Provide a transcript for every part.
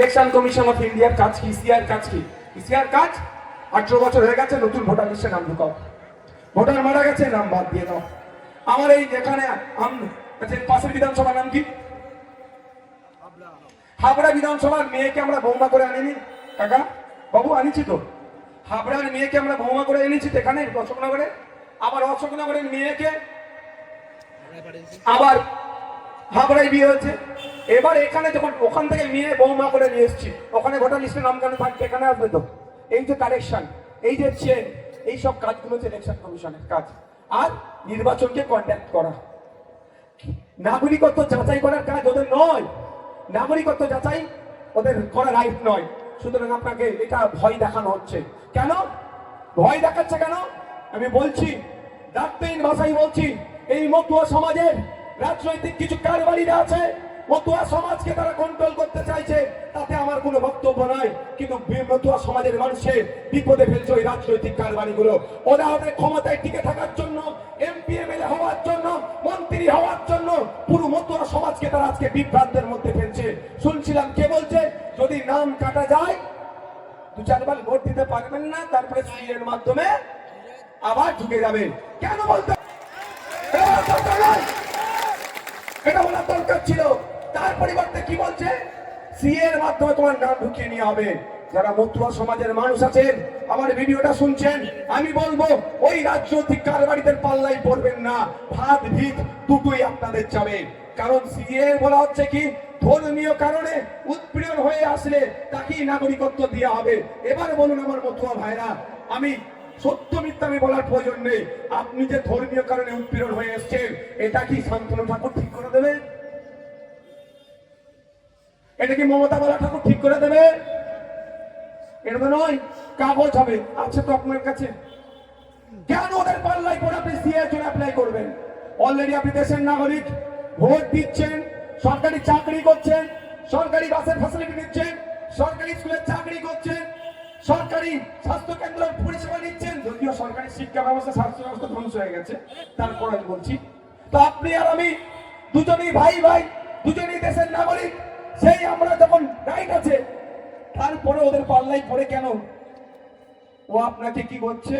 Election commission of ইন্ডিয়ার কাজ কি? সিআর কাজ কি? সিআর কাজ? আঠারো বছর হয়ে গেছে নতুন ভোটার লিস্টে নাম ঢুকাও। ভোটার মারা গেছে নাম বাদ দিয়ে দাও। আমার এই যেখানে আচ্ছা, পাশের বিধানসভার নাম কি? হাবড়া বিধানসভার মেয়েকে আমরা বৌমা করে আনিনি। কাকা বাবু আনিছি তো? হাবড়ার মেয়েকে আমরা বৌমা করে এনেছি এখানে অশোকনগরে? আবার অশোকনগরের মেয়েকে আবার হাবড়ায় বিয়ে হয়েছে। এবার এখানে যখন ওখান থেকে মেয়ে বৌমা করে নিয়ে এসছি, ওখানে ভোটার লিস্টে নাম কেন থাকবে? এখানে আসবে তো। এই যে কারেকশন এই যে চেন এই সব কাজগুলো হচ্ছে ইলেকশন কমিশনের কাজ। আর নির্বাচনকে কন্ট্যাক্ট করা। নাগরিকত্ব যাচাই করার কাজ ওদের নয়। নাগরিকত্ব যাচাই ওদের করা রাইট নয়। সুতরাং আপনাকে এটা ভয় দেখানো হচ্ছে। কেন? ভয় দেখাচ্ছে কেন? আমি বলছি ডাক্তারিন ভাষায় বলছি, এই মতুয়া সমাজের রাজনৈতিক কিছু কারবারিরা আছে মতুয়া সমাজকে তারা কন্ট্রোল করতে চাইছে, তাতে আমার কোনো বক্তব্য নাই। কিন্তু মতুয়া সমাজের মানুষের বিপদে ফেলছে ওই রাজনৈতিক কারবারিগুলো। ওরা ওদের ক্ষমতায় টিকে থাকার জন্য এমপি এমএলএ হওয়ার জন্য, মন্ত্রী হওয়ার জন্য পুরো মতুয়া সমাজকে তারা আজকে বিভ্রান্তের মধ্যে ফেলছে। শুনছিলাম কে বলছে, যদি নাম কাটা যায়, দু চারবার ভোট দিতে পারবেন না, তারপরে সিএর মাধ্যমে আবার ঢুকে যাবে। কেন বলতে এটা বলার দরকার ছিল। তার পরিবর্তে কি বলছে? সিএ এর মাধ্যমে তোমার নাম ঢুকিয়ে নিয়ে হবে। যারা মতুয়া সমাজের মানুষ আছেন, আমার ভিডিওটা শুনছেন, আমি বলব, ওই রাজনৈতিক কারবারিদের পাল্লাই পড়বেন না। ভাত, ভিত, দুটোই আপনাদের যাবে কারণ সিএ বলা হচ্ছে কি, ধর্মীয় কারণে উৎপীড়ন হয়ে আসলে তাকেই নাগরিকত্ব দেওয়া হবে। এবার বলুন আমার মতুয়া ভাইরা, আমি সত্য মিথ্যা আমি বলার প্রয়োজন নেই। আপনি যে ধর্মীয় কারণে উৎপীড়ন হয়ে এসছেন, এটা কি শান্তনু ঠাকুর ঠিক এটা কি মমতা বলা ঠাকুর ঠিক করে দেবে? এটা তো নয়, কাগজ হবে, আছে তো আপনার কাছে। কেন ওদের পাল্লাই করে আপনি সিএর জন্য অ্যাপ্লাই করবেন? অলরেডি আপনি দেশের নাগরিক, ভোট দিচ্ছেন, সরকারি চাকরি করছেন, সরকারি বাসের ফ্যাসিলিটি দিচ্ছেন, সরকারি স্কুলের চাকরি করছেন, সরকারি স্বাস্থ্য কেন্দ্র পরিষেবা নিচ্ছেন, যদিও সরকারি শিক্ষা ব্যবস্থা, স্বাস্থ্য ব্যবস্থা ধ্বংস হয়ে গেছে, তারপর আমি বলছি। তো আপনি আর আমি দুজনেই ভাই ভাই দুজনেই দেশের নাগরিক সেই আমরা যখন রাইট আছে তারপরে ওদের পাল্লাই পড়ে কেন? ও আপনাকে কি করছে?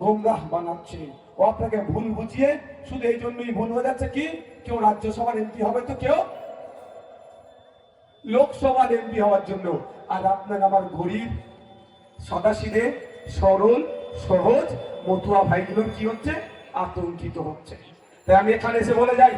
গোমরাহ বানাচ্ছে। ও আপনাকে ভুল বুঝিয়ে শুধু এই জন্যই ভুল হয়ে যাচ্ছে কি? কেউ রাজ্যসভার এমপি হবে তো কেউ? লোকসভার এমপি হওয়ার জন্য। আর আপনার আমার গরিব সদাশিদে সরল, সহজ, মতুয়া ভাইগুলো কি হচ্ছে? আতঙ্কিত হচ্ছে। তাই আমি এখানে এসে বলে যাই